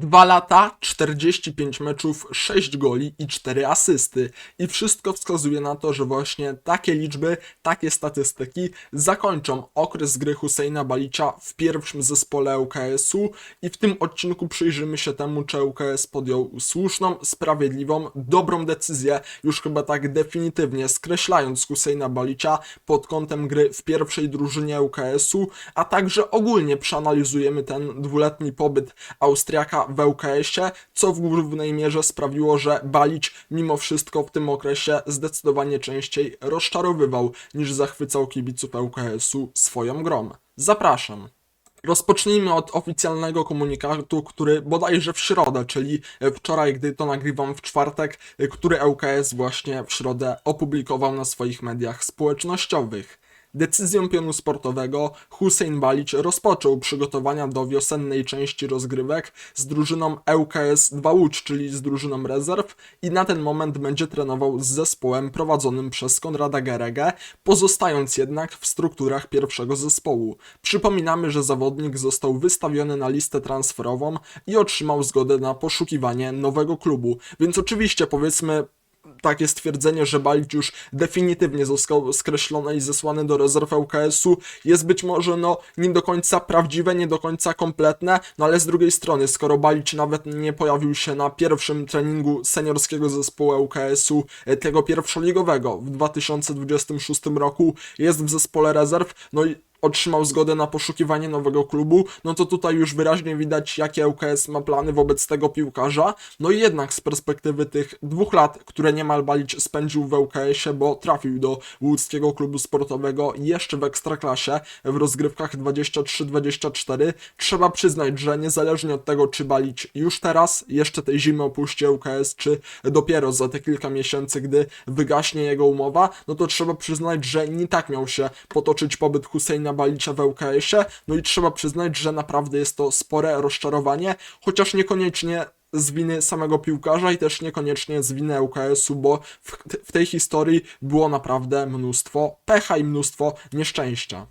Dwa lata, 45 meczów, 6 goli i 4 asysty. I wszystko wskazuje na to, że właśnie takie liczby, takie statystyki zakończą okres gry Husseina Balicia w pierwszym zespole ŁKS-u i w tym odcinku przyjrzymy się temu, czy ŁKS podjął słuszną, sprawiedliwą, dobrą decyzję, już chyba tak definitywnie skreślając Husseina Balicia pod kątem gry w pierwszej drużynie ŁKS-u, a także ogólnie przeanalizujemy ten dwuletni pobyt Austriaka w ŁKS-ie, co w głównej mierze sprawiło, że Balić mimo wszystko w tym okresie zdecydowanie częściej rozczarowywał niż zachwycał kibiców ŁKS-u swoją grą. Zapraszam. Rozpocznijmy od oficjalnego komunikatu, który bodajże w środę, czyli wczoraj, gdy to nagrywam w czwartek, który ŁKS właśnie w środę opublikował na swoich mediach społecznościowych. Decyzją pionu sportowego Hussein Balić rozpoczął przygotowania do wiosennej części rozgrywek z drużyną ŁKS 2 Łódź, czyli z drużyną rezerw i na ten moment będzie trenował z zespołem prowadzonym przez Konrada Geregę, pozostając jednak w strukturach pierwszego zespołu. Przypominamy, że zawodnik został wystawiony na listę transferową i otrzymał zgodę na poszukiwanie nowego klubu, więc oczywiście powiedzmy takie stwierdzenie, że Balić już definitywnie został skreślony i zesłany do rezerw ŁKS-u jest być może no nie do końca prawdziwe, nie do końca kompletne, no ale z drugiej strony, skoro Balić nawet nie pojawił się na pierwszym treningu seniorskiego zespołu ŁKS-u, e, tego pierwszoligowego w 2026 roku, jest w zespole rezerw, no i otrzymał zgodę na poszukiwanie nowego klubu, no to tutaj już wyraźnie widać, jakie ŁKS ma plany wobec tego piłkarza. No i jednak z perspektywy tych dwóch lat, które niemal Balić spędził w ŁKS-ie, bo trafił do łódzkiego klubu sportowego jeszcze w ekstraklasie w rozgrywkach 23-24, trzeba przyznać, że niezależnie od tego, czy Balić już teraz, jeszcze tej zimy opuści ŁKS, czy dopiero za te kilka miesięcy, gdy wygaśnie jego umowa, no to trzeba przyznać, że nie tak miał się potoczyć pobyt Husseina Balicia w ŁKS-ie, no i trzeba przyznać, że naprawdę jest to spore rozczarowanie, chociaż niekoniecznie z winy samego piłkarza i też niekoniecznie z winy ŁKS-u, bo w, w tej historii było naprawdę mnóstwo pecha i mnóstwo nieszczęścia.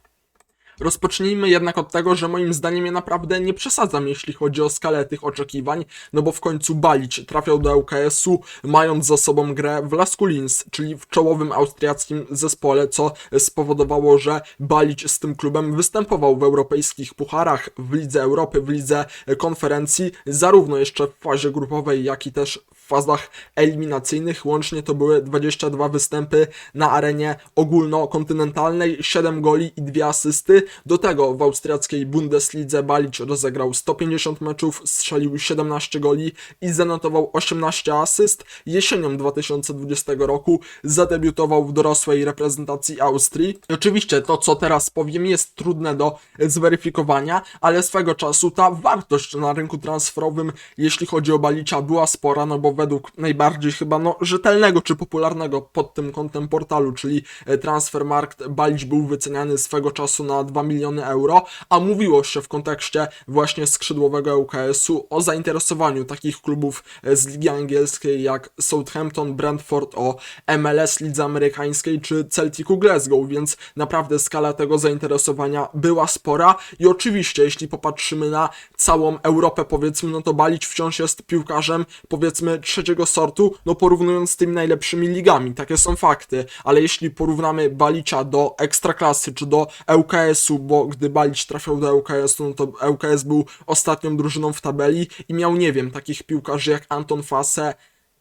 Rozpocznijmy jednak od tego, że moim zdaniem ja naprawdę nie przesadzam, jeśli chodzi o skalę tych oczekiwań, no bo w końcu Balić trafiał do ŁKS-u, mając za sobą grę w Lasku Linz, czyli w czołowym austriackim zespole, co spowodowało, że Balić z tym klubem występował w europejskich pucharach, w Lidze Europy, w Lidze Konferencji, zarówno jeszcze w fazie grupowej, jak i też w fazach eliminacyjnych. Łącznie to były 22 występy na arenie ogólnokontynentalnej, 7 goli i 2 asysty. Do tego w austriackiej Bundeslidze Balić rozegrał 150 meczów, strzelił 17 goli i zanotował 18 asyst. Jesienią 2020 roku zadebiutował w dorosłej reprezentacji Austrii. Oczywiście to, co teraz powiem, jest trudne do zweryfikowania, ale swego czasu ta wartość na rynku transferowym, jeśli chodzi o Balicia, była spora, no bo według najbardziej chyba no, rzetelnego czy popularnego pod tym kątem portalu, czyli e, Transfermarkt, Balić był wyceniany swego czasu na 2 miliony euro, a mówiło się w kontekście właśnie skrzydłowego ŁKS-u o zainteresowaniu takich klubów e, z ligi angielskiej jak Southampton, Brentford, o MLS lidze amerykańskiej czy Celticu Glasgow, więc naprawdę skala tego zainteresowania była spora. I oczywiście jeśli popatrzymy na całą Europę powiedzmy, no to Balić wciąż jest piłkarzem powiedzmy trzeciego sortu, no porównując z tymi najlepszymi ligami, takie są fakty, ale jeśli porównamy Balicia do Ekstraklasy czy do ŁKS-u, bo gdy Balić trafiał do ŁKS-u, no to ŁKS był ostatnią drużyną w tabeli i miał, nie wiem, takich piłkarzy jak Anton Fase,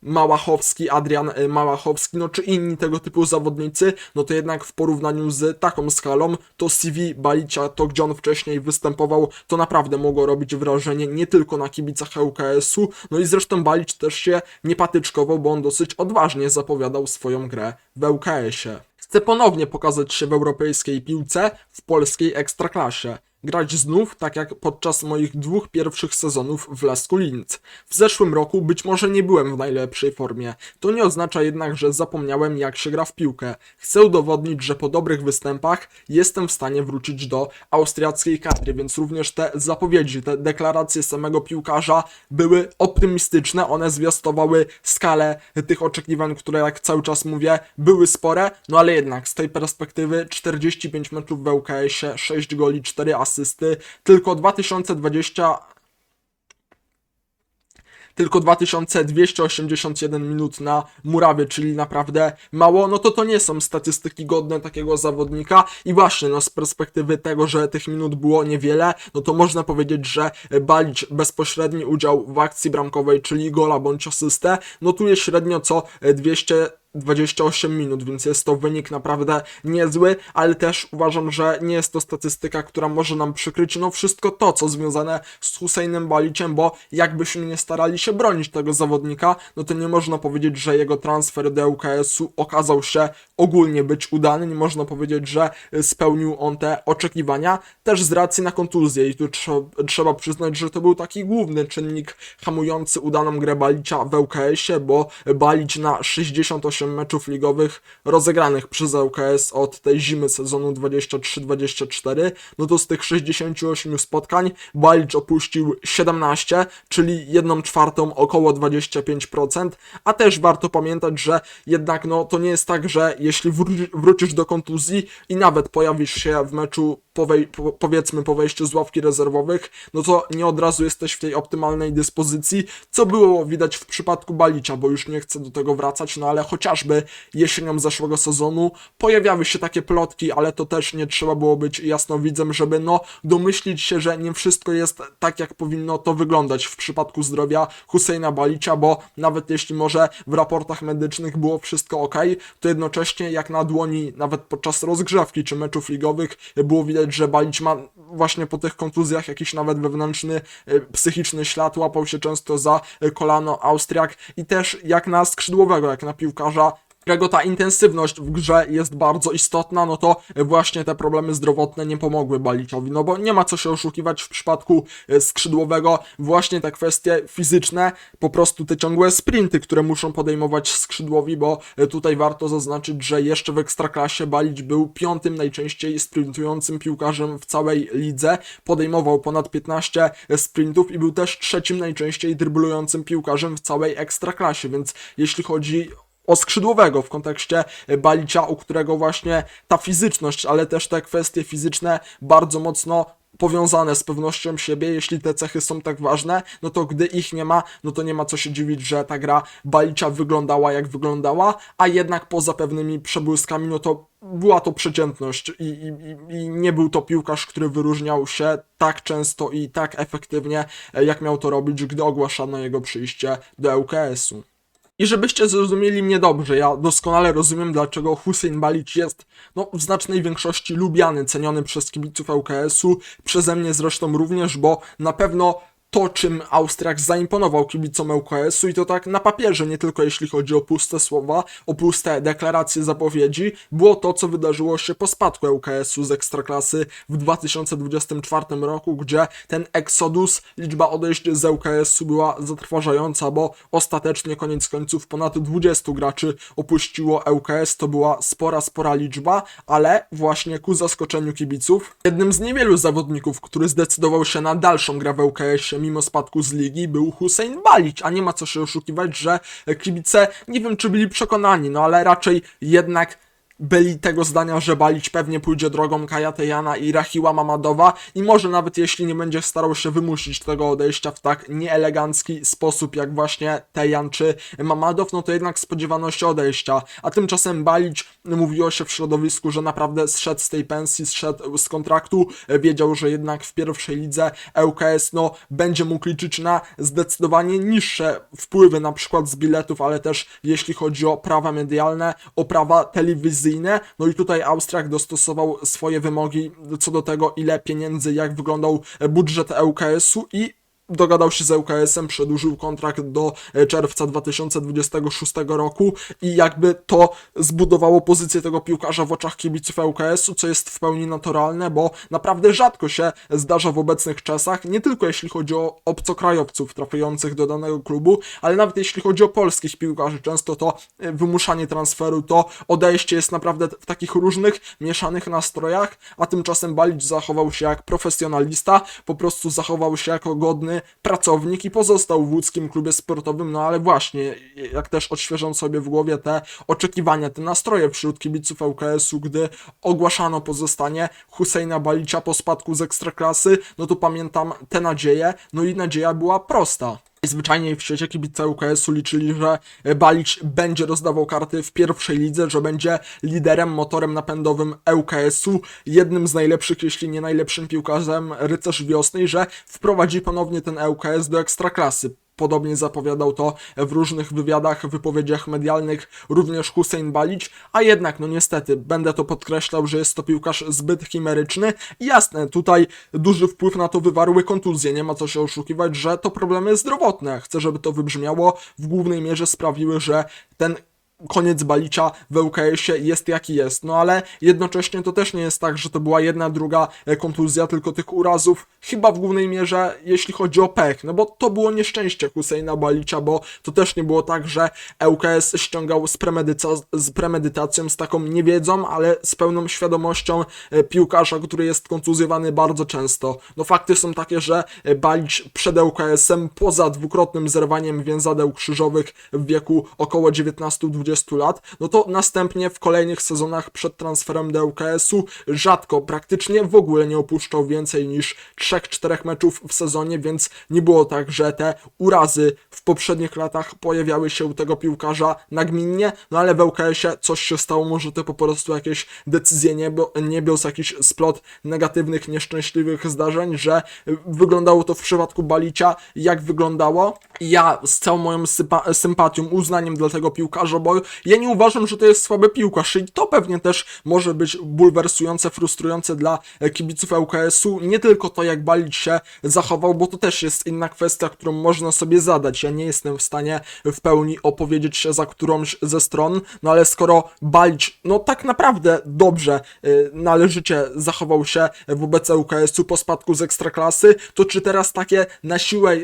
Małachowski, Adrian y, Małachowski, no czy inni tego typu zawodnicy, no to jednak w porównaniu z taką skalą, to CV Balicia, to gdzie on wcześniej występował, to naprawdę mogło robić wrażenie nie tylko na kibicach ŁKS-u, no i zresztą Balić też się nie patyczkował, bo on dosyć odważnie zapowiadał swoją grę w ŁKS-ie. Chce ponownie pokazać się w europejskiej piłce, w polskiej ekstraklasie grać znów tak jak podczas moich dwóch pierwszych sezonów w Lasku Linz. W zeszłym roku być może nie byłem w najlepszej formie. To nie oznacza jednak, że zapomniałem jak się gra w piłkę. Chcę udowodnić, że po dobrych występach jestem w stanie wrócić do austriackiej kadry, więc również te zapowiedzi, te deklaracje samego piłkarza były optymistyczne, one zwiastowały skalę tych oczekiwań, które jak cały czas mówię, były spore, no ale jednak z tej perspektywy 45 meczów w ŁKS-ie, 6 goli, 4 asysty, tylko 2020 tylko 2281 minut na murawie, czyli naprawdę mało, no to to nie są statystyki godne takiego zawodnika i właśnie no z perspektywy tego, że tych minut było niewiele, no to można powiedzieć, że Balić bezpośredni udział w akcji bramkowej, czyli gola bądź asystę, notuje średnio co 200 28 minut, więc jest to wynik naprawdę niezły, ale też uważam, że nie jest to statystyka, która może nam przykryć no wszystko to, co związane z Husseinem Baliciem, bo jakbyśmy nie starali się bronić tego zawodnika, no to nie można powiedzieć, że jego transfer do ŁKS-u okazał się ogólnie być udany, nie można powiedzieć, że spełnił on te oczekiwania, też z racji na kontuzję. I tu trzeba, przyznać, że to był taki główny czynnik hamujący udaną grę Balicia w ŁKS-ie, bo Balić na 68 meczów ligowych rozegranych przez ŁKS od tej zimy sezonu 23-24, no to z tych 68 spotkań Balić opuścił 17, czyli 1 czwartą, około 25%, a też warto pamiętać, że jednak no to nie jest tak, że jeśli wró- wrócisz do kontuzji i nawet pojawisz się w meczu po po, powiedzmy po wejściu z ławki rezerwowych, no to nie od razu jesteś w tej optymalnej dyspozycji, co było widać w przypadku Balicia, bo już nie chcę do tego wracać, no ale chociażby jesienią zeszłego sezonu pojawiały się takie plotki, ale to też nie trzeba było być jasnowidzem, żeby no domyślić się, że nie wszystko jest tak, jak powinno to wyglądać w przypadku zdrowia Husseina Balicia, bo nawet jeśli może w raportach medycznych było wszystko ok, to jednocześnie jak na dłoni, nawet podczas rozgrzewki czy meczów ligowych, było widać, że Balić ma właśnie po tych kontuzjach jakiś nawet wewnętrzny e, psychiczny ślad, łapał się często za kolano Austriak i też jak na skrzydłowego, jak na piłkarza którego ta intensywność w grze jest bardzo istotna, no to właśnie te problemy zdrowotne nie pomogły Baliciowi, no bo nie ma co się oszukiwać w przypadku e, skrzydłowego, właśnie te kwestie fizyczne, po prostu te ciągłe sprinty, które muszą podejmować skrzydłowi, bo e, tutaj warto zaznaczyć, że jeszcze w Ekstraklasie Balić był piątym najczęściej sprintującym piłkarzem w całej lidze, podejmował ponad 15 sprintów i był też trzecim najczęściej dryblującym piłkarzem w całej Ekstraklasie, więc jeśli chodzi o skrzydłowego w kontekście Balicia, u którego właśnie ta fizyczność, ale też te kwestie fizyczne bardzo mocno powiązane z pewnością siebie, jeśli te cechy są tak ważne, no to gdy ich nie ma, no to nie ma co się dziwić, że ta gra Balicia wyglądała jak wyglądała, a jednak poza pewnymi przebłyskami, no to była to przeciętność i, i, i- nie był to piłkarz, który wyróżniał się tak często i tak efektywnie, jak miał to robić, gdy ogłaszano jego przyjście do ŁKS-u. I żebyście zrozumieli mnie dobrze, ja doskonale rozumiem, dlaczego Hussein Balic jest no, w znacznej większości lubiany, ceniony przez kibiców ŁKS-u, przeze mnie zresztą również, bo na pewno to, czym Austriak zaimponował kibicom ŁKS-u i to tak na papierze, nie tylko jeśli chodzi o puste słowa, o puste deklaracje zapowiedzi, było to, co wydarzyło się po spadku ŁKS-u z Ekstraklasy w 2024 roku, gdzie ten eksodus, liczba odejść z ŁKS-u była zatrważająca, bo ostatecznie koniec końców ponad 20 graczy opuściło ŁKS, to była spora, spora liczba, ale właśnie ku zaskoczeniu kibiców, jednym z niewielu zawodników, który zdecydował się na dalszą grę w ŁKS-ie mimo spadku z ligi był Hussein Balić, a nie ma co się oszukiwać, że kibice, nie wiem czy byli przekonani, no ale raczej jednak byli tego zdania, że Balić pewnie pójdzie drogą Kajatejana i Rachiła Mamadowa i może nawet jeśli nie będzie starał się wymusić tego odejścia w tak nieelegancki sposób jak właśnie Tejan czy Mamadow, no to jednak spodziewano się odejścia. A tymczasem Balić mówiło się w środowisku, że naprawdę zszedł z tej pensji, zszedł z kontraktu, wiedział, że jednak w pierwszej lidze ŁKS no będzie mógł liczyć na zdecydowanie niższe wpływy na przykład z biletów, ale też jeśli chodzi o prawa medialne, o prawa telewizyjne, no i tutaj Austriak dostosował swoje wymogi co do tego, ile pieniędzy, jak wyglądał budżet ŁKS-u i dogadał się z ŁKS-em, przedłużył kontrakt do e, czerwca 2026 roku i jakby to zbudowało pozycję tego piłkarza w oczach kibiców ŁKS-u, co jest w pełni naturalne, bo naprawdę rzadko się zdarza w obecnych czasach, nie tylko jeśli chodzi o obcokrajowców trafiających do danego klubu, ale nawet jeśli chodzi o polskich piłkarzy, często to e, wymuszanie transferu, to odejście jest naprawdę w takich różnych, mieszanych nastrojach, a tymczasem Balic zachował się jak profesjonalista, po prostu zachował się jako godny pracownik i pozostał w łódzkim klubie sportowym, no ale właśnie, jak też odświeżam sobie w głowie te oczekiwania, te nastroje wśród kibiców ŁKS-u, gdy ogłaszano pozostanie Husseina Balicia po spadku z Ekstraklasy, no to pamiętam te nadzieje, no i nadzieja była prosta. Zwyczajnie w świecie kibice UKS-u liczyli, że Balić będzie rozdawał karty w pierwszej lidze, że będzie liderem, motorem napędowym ŁKS-u, jednym z najlepszych, jeśli nie najlepszym piłkarzem rycerz wiosny że wprowadzi ponownie ten ŁKS do ekstraklasy. Podobnie zapowiadał to w różnych wywiadach, wypowiedziach medialnych również Hussein Balić, a jednak, no niestety, będę to podkreślał, że jest to piłkarz zbyt chimeryczny jasne, tutaj duży wpływ na to wywarły kontuzje, nie ma co się oszukiwać, że to problemy zdrowotne. Chcę, żeby to wybrzmiało, w głównej mierze sprawiły, że ten koniec Balicia w ŁKS-ie jest jaki jest. No ale jednocześnie to też nie jest tak, że to była jedna, druga e, kontuzja, tylko tych urazów chyba w głównej mierze, jeśli chodzi o pech, no bo to było nieszczęście Husseina Balicia, bo to też nie było tak, że ŁKS ściągał z, premedyca- z premedytacją, z taką niewiedzą, ale z pełną świadomością e, piłkarza, który jest kontuzjowany bardzo często. No fakty są takie, że e, Balić przed ŁKS-em, poza dwukrotnym zerwaniem więzadeł krzyżowych w wieku około 19-20 lat, no to następnie w kolejnych sezonach przed transferem do ŁKS-u rzadko, praktycznie w ogóle nie opuszczał więcej niż 3-4 meczów w sezonie, więc nie było tak, że te urazy w poprzednich latach pojawiały się u tego piłkarza nagminnie, no ale w ŁKS-ie coś się stało, może to po prostu jakieś decyzje niebo, niebios, jakiś splot negatywnych, nieszczęśliwych zdarzeń, że wyglądało to w przypadku Balicia jak wyglądało. Ja z całą moją sympatią, uznaniem dla tego piłkarza, bo ja nie uważam, że to jest słaby piłkarz i to pewnie też może być bulwersujące, frustrujące dla e, kibiców ŁKS-u. Nie tylko to, jak Balić się zachował, bo to też jest inna kwestia, którą można sobie zadać. Ja nie jestem w stanie w pełni opowiedzieć się za którąś ze stron, no ale skoro Balić, no tak naprawdę dobrze, y, należycie zachował się wobec ŁKS-u po spadku z Ekstraklasy, to czy teraz takie na siłę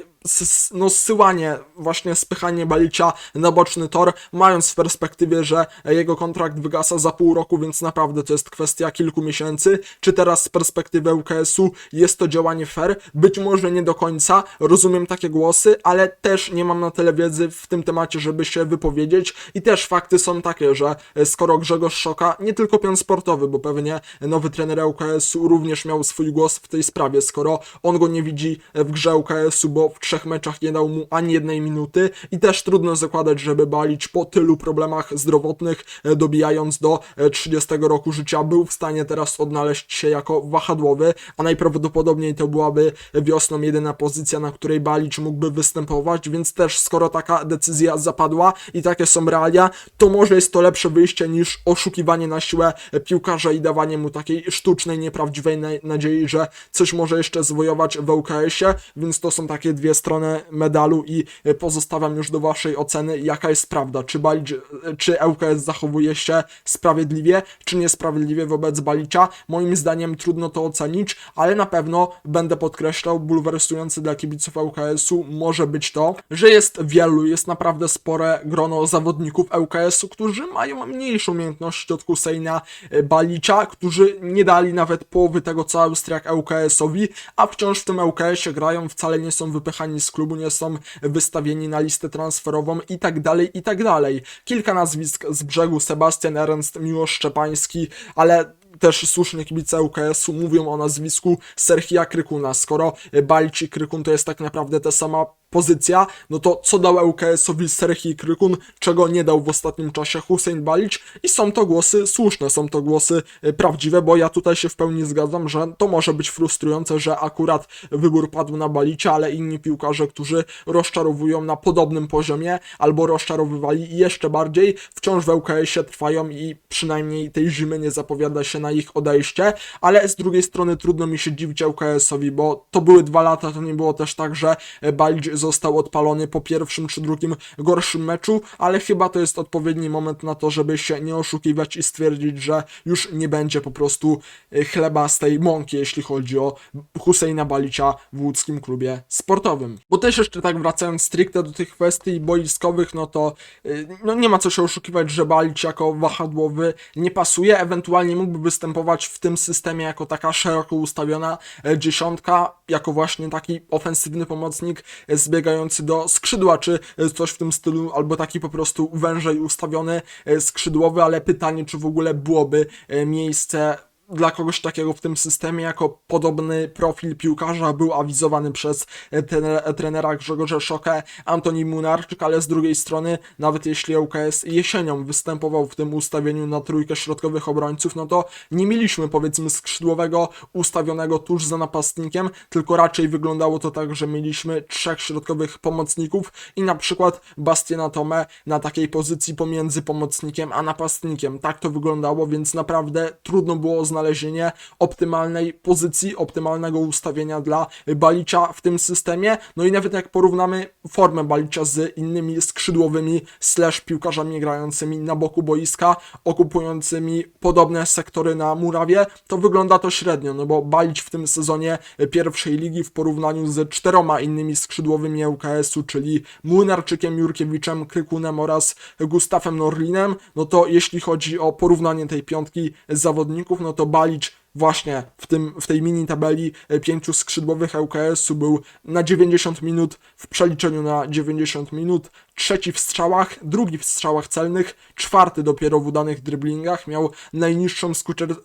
no zsyłanie, właśnie spychanie Balicia na boczny tor, mając w perspektywie, że jego kontrakt wygasa za pół roku, więc naprawdę to jest kwestia kilku miesięcy. Czy teraz z perspektywy UKS-u jest to działanie fair? Być może nie do końca, rozumiem takie głosy, ale też nie mam na tyle wiedzy w tym temacie, żeby się wypowiedzieć i też fakty są takie, że skoro Grzegorz Szoka, nie tylko pion sportowy, bo pewnie nowy trener UKS-u również miał swój głos w tej sprawie, skoro on go nie widzi w grze UKS-u, bo w trzech meczach nie dał mu ani jednej minuty i też trudno zakładać, żeby Balić po tylu problemach zdrowotnych, e, dobijając do e, 30 roku życia, był w stanie teraz odnaleźć się jako wahadłowy, a najprawdopodobniej to byłaby wiosną jedyna pozycja, na której Balić mógłby występować, więc też skoro taka decyzja zapadła i takie są realia, to może jest to lepsze wyjście niż oszukiwanie na siłę piłkarza i dawanie mu takiej sztucznej, nieprawdziwej na- nadziei, że coś może jeszcze zwojować w ŁKS-ie, więc to są takie dwie strony medalu i e, pozostawiam już do waszej oceny, jaka jest prawda, czy Balić, e, czy ŁKS zachowuje się sprawiedliwie, czy niesprawiedliwie wobec Balicia. Moim zdaniem trudno to ocenić, ale na pewno będę podkreślał, bulwersujący dla kibiców ŁKS-u może być to, że jest wielu, jest naprawdę spore grono zawodników ŁKS-u, którzy mają mniejsze umiejętności od Husseina e, Balicia, którzy nie dali nawet połowy tego, co Austriak ŁKS-owi, a wciąż w tym ŁKS-ie grają, wcale nie są wypychani z klubu, nie są wystawieni na listę transferową i tak dalej, i tak dalej. Kilka nazwisk z brzegu, Sebastian Ernst, Miłosz Szczepański, ale też słusznie kibice UKS-u mówią o nazwisku Serhija Krykuna. Skoro Balić i Krykun to jest tak naprawdę ta sama pozycja, no to co dał ŁKS-owi Serhii Krykun, czego nie dał w ostatnim czasie Hussein Balić i są to głosy słuszne, są to głosy e, prawdziwe, bo ja tutaj się w pełni zgadzam, że to może być frustrujące, że akurat wybór padł na Balicia, ale inni piłkarze, którzy rozczarowują na podobnym poziomie albo rozczarowywali jeszcze bardziej, wciąż w ŁKS-ie trwają i przynajmniej tej zimy nie zapowiada się na ich odejście, ale z drugiej strony trudno mi się dziwić ŁKS-owi, bo to były dwa lata, to nie było też tak, że Balić został odpalony po pierwszym czy drugim gorszym meczu, ale chyba to jest odpowiedni moment na to, żeby się nie oszukiwać i stwierdzić, że już nie będzie po prostu e, chleba z tej mąki, jeśli chodzi o Husseina Balicia w łódzkim klubie sportowym. Bo też jeszcze tak wracając stricte do tych kwestii boiskowych, no to y, no nie ma co się oszukiwać, że Balić jako wahadłowy nie pasuje, ewentualnie mógłby występować w tym systemie jako taka szeroko ustawiona e, dziesiątka, jako właśnie taki ofensywny pomocnik e, zbiegający do skrzydła, czy e, coś w tym stylu, albo taki po prostu wężej ustawiony e, skrzydłowy, ale pytanie, czy w ogóle byłoby e, miejsce dla kogoś takiego w tym systemie, jako podobny profil piłkarza był awizowany przez trener- trenera Grzegorza Szokę Antoni Munarczyk, ale z drugiej strony, nawet jeśli ŁKS jesienią występował w tym ustawieniu na trójkę środkowych obrońców, no to nie mieliśmy powiedzmy skrzydłowego ustawionego tuż za napastnikiem, tylko raczej wyglądało to tak, że mieliśmy trzech środkowych pomocników i na przykład Bastiana Tome na takiej pozycji pomiędzy pomocnikiem a napastnikiem. Tak to wyglądało, więc naprawdę trudno było znalezienie optymalnej pozycji, optymalnego ustawienia dla Balicia w tym systemie. No i nawet jak porównamy formę Balicia z innymi skrzydłowymi slash piłkarzami grającymi na boku boiska, okupującymi podobne sektory na murawie, to wygląda to średnio, no bo Balić w tym sezonie pierwszej ligi w porównaniu z czteroma innymi skrzydłowymi ŁKS-u, czyli Młynarczykiem, Jurkiewiczem, Krykunem oraz Gustafem Norlinem, no to jeśli chodzi o porównanie tej piątki zawodników, no to Balić właśnie w, tym, w tej mini tabeli e, pięciu skrzydłowych ŁKS-u był na 90 minut w przeliczeniu na 90 minut, trzeci w strzałach, drugi w strzałach celnych, czwarty dopiero w udanych dryblingach, miał najniższą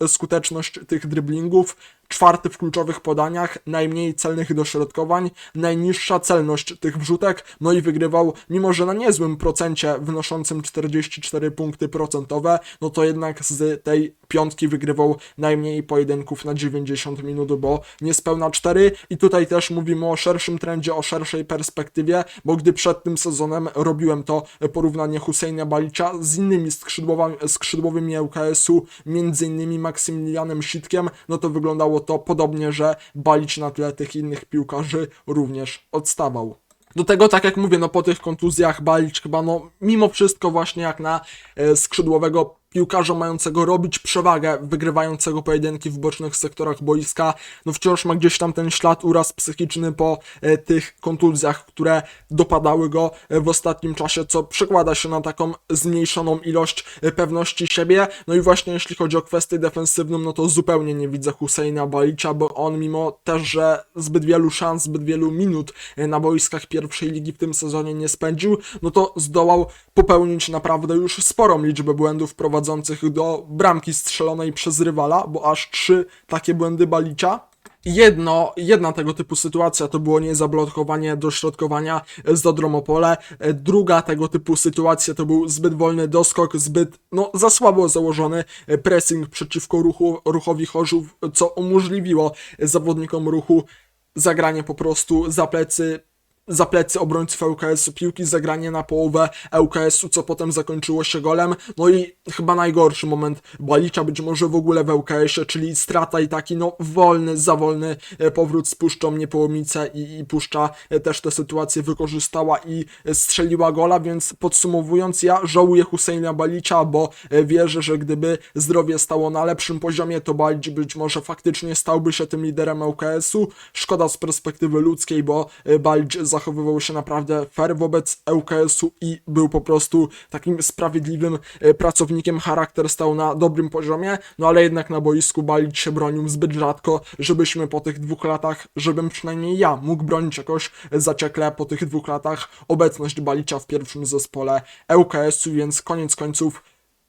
skuteczność tych dryblingów, czwarty w kluczowych podaniach, najmniej celnych dośrodkowań, najniższa celność tych wrzutek, no i wygrywał, mimo że na niezłym procencie wynoszącym 44 punkty procentowe, no to jednak z tej piątki wygrywał najmniej pojedynków na 90 minut, bo niespełna 4 i tutaj też mówimy o szerszym trendzie, o szerszej perspektywie, bo gdy przed tym sezonem robiłem to porównanie Husseina Balicia z innymi skrzydłowami, skrzydłowymi ŁKS-u, między innymi Maksymilianem Sitkiem, no to wyglądało to podobnie, że Balić na tle tych innych piłkarzy również odstawał. Do tego, tak jak mówię, no po tych kontuzjach Balić chyba, no mimo wszystko właśnie jak na e, skrzydłowego piłkarza mającego robić przewagę, wygrywającego pojedynki w bocznych sektorach boiska, no wciąż ma gdzieś tam ten ślad uraz psychiczny po e, tych kontuzjach, które dopadały go e, w ostatnim czasie, co przekłada się na taką zmniejszoną ilość e, pewności siebie. No i właśnie jeśli chodzi o kwestię defensywną, no to zupełnie nie widzę Husseina Balicia, bo on mimo też, że zbyt wielu szans, zbyt wielu minut e, na boiskach pierwszej ligi w tym sezonie nie spędził, no to zdołał popełnić naprawdę już sporą liczbę błędów prowadzących do bramki strzelonej przez rywala, bo aż trzy takie błędy Balicia. Jedno, jedna tego typu sytuacja to było niezablokowanie dośrodkowania z Dodromopole. Druga tego typu sytuacja to był zbyt wolny doskok, zbyt no, za słabo założony pressing przeciwko ruchu, ruchowi Chorzów, co umożliwiło zawodnikom ruchu zagranie po prostu za plecy za plecy obrońców ŁKS-u piłki, zagranie na połowę ŁKS-u, co potem zakończyło się golem. No i chyba najgorszy moment Balicza być może w ogóle w ŁKS-ie, czyli strata i taki no wolny, za wolny e, powrót z Puszczą Niepołomice i, i Puszcza e, też tę sytuację wykorzystała i strzeliła gola, więc podsumowując, ja żałuję Husseina Balicza, bo e, wierzę, że gdyby zdrowie stało na lepszym poziomie, to Balic być może faktycznie stałby się tym liderem ŁKS-u. Szkoda z perspektywy ludzkiej, bo e, Balic zachowywał się naprawdę fair wobec ŁKS-u i był po prostu takim sprawiedliwym e, pracownikiem. Charakter stał na dobrym poziomie, no ale jednak na boisku Balic się bronił zbyt rzadko, żebyśmy po tych dwóch latach, żebym przynajmniej ja mógł bronić jakoś zaciekle po tych dwóch latach obecność Balicia w pierwszym zespole ŁKS-u, więc koniec końców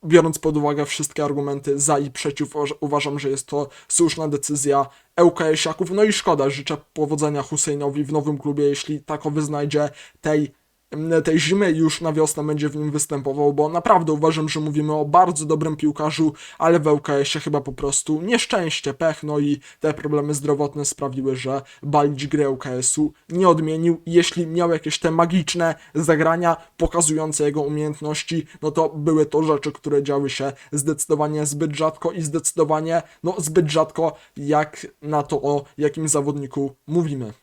biorąc pod uwagę wszystkie argumenty za i przeciw, uważ- uważam, że jest to słuszna decyzja ŁKS-iaków. No i szkoda, życzę powodzenia Husseinowi w nowym klubie, jeśli takowy znajdzie tej, tej zimy już na wiosnę będzie w nim występował, bo naprawdę uważam, że mówimy o bardzo dobrym piłkarzu, ale w ŁKS-ie chyba po prostu nieszczęście, pech, no i te problemy zdrowotne sprawiły, że Balić gry ŁKS-u nie odmienił. Jeśli miał jakieś te magiczne zagrania pokazujące jego umiejętności, no to były to rzeczy, które działy się zdecydowanie zbyt rzadko i zdecydowanie, no zbyt rzadko jak na to, o jakim zawodniku mówimy.